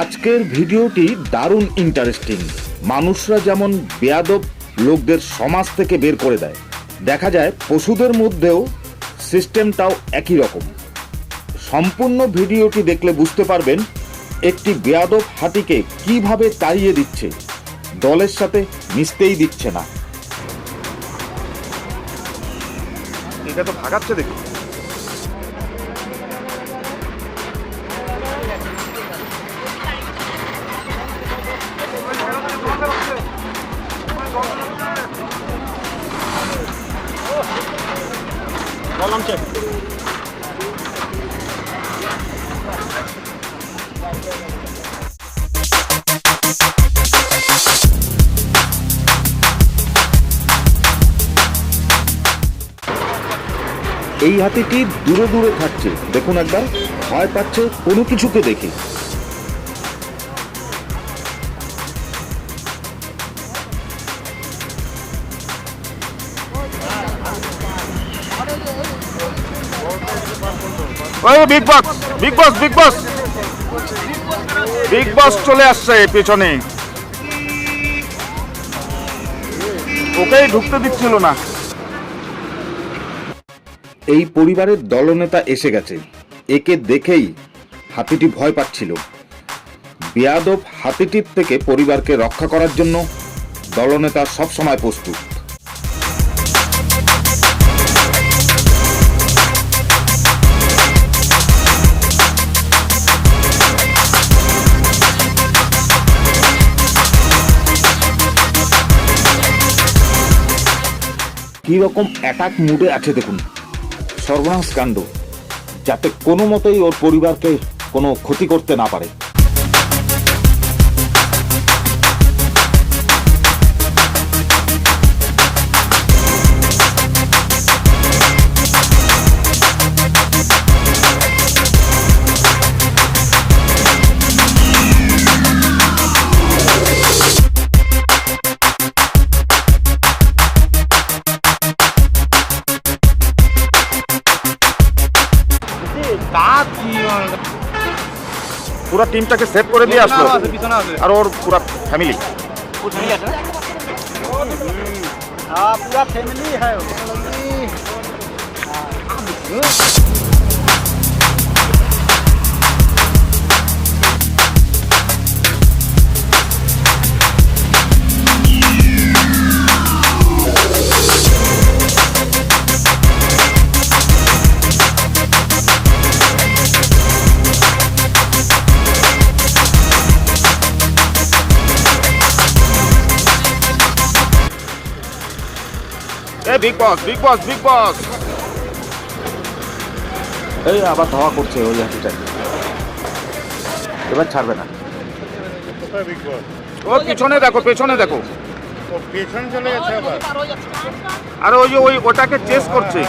আজকের ভিডিওটি দারুণ ইন্টারেস্টিং মানুষরা যেমন বেয়াদব, লোকদের সমাজ থেকে বের করে দেয়। দেখা যায় পশুদের মধ্যেও সিস্টেমটাও একই রকম। সম্পূর্ণ ভিডিওটি দেখলে বুঝতে পারবেন একটি বেয়াদব হাতিকে কীভাবে তাড়িয়ে দিচ্ছে। দলের সাথে মিশতেই দিচ্ছে না। এটা তো ভাগাচ্ছে দেখি চেক এই হাতিটি দূরে দূরে থাকছে। দেখুন একবার ভয় পাচ্ছে কোনো কিছুকে দেখে। ওই big boss big boss big boss big boss চলে আসছে পেছনে। ওকেই ঢুকতে দিচ্ছিল না। এই পরিবারের দলনেতা এসে গেছে। একে দেখেই হাতিটি ভয় পাচ্ছিল। বেয়াদব হাতিটির থেকে পরিবারকে রক্ষা করার জন্য দলনেতা সবসময় প্রস্তুত। কি রকম অ্যাটাক মুডে আছে দেখুন। সর্বনাশ কাণ্ড, যাতে কোনো মতেই ওর পরিবারকে কোনো ক্ষতি করতে না পারে। পুরো টিমটাকে সেভ করে দিয়ে আসলো। আর ওর পুরো ফ্যামিলি পুরা ফ্যামিলি হ্যাঁ এ big boss big boss big boss এই আবার ধাওয়া করছে ওই হাতিটা। এবার ছাড়বে না। ও পিছনে দেখো পেছনে দেখো। ও চলে গেছে আবার? আর ওই ওই ওটাকে চেস করছে।